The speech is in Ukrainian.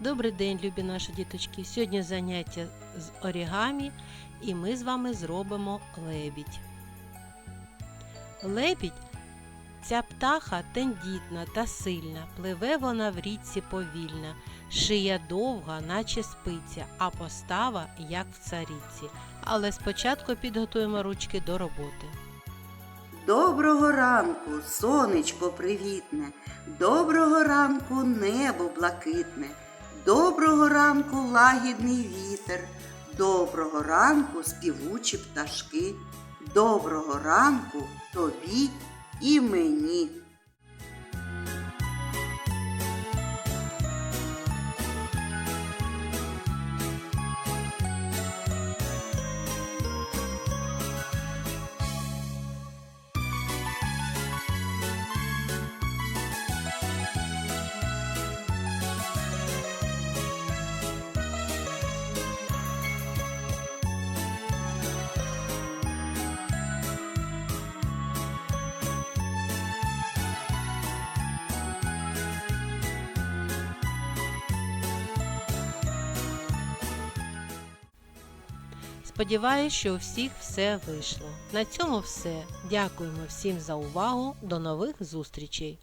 Добрий день, любі наші діточки. Сьогодні заняття з орігамі і ми з вами зробимо лебідь. Лебідь ця птаха тендітна та сильна, пливе вона в річці повільна, шия довга, наче спиця, а постава, як в цариці. Але спочатку підготуємо ручки до роботи. Доброго ранку, сонечко привітне, доброго ранку небо блакитне, доброго ранку лагідний вітер, доброго ранку співучі пташки, доброго ранку тобі і мені. Сподіваюсь, що у всіх все вийшло. На цьому все. Дякуємо всім за увагу. До нових зустрічей!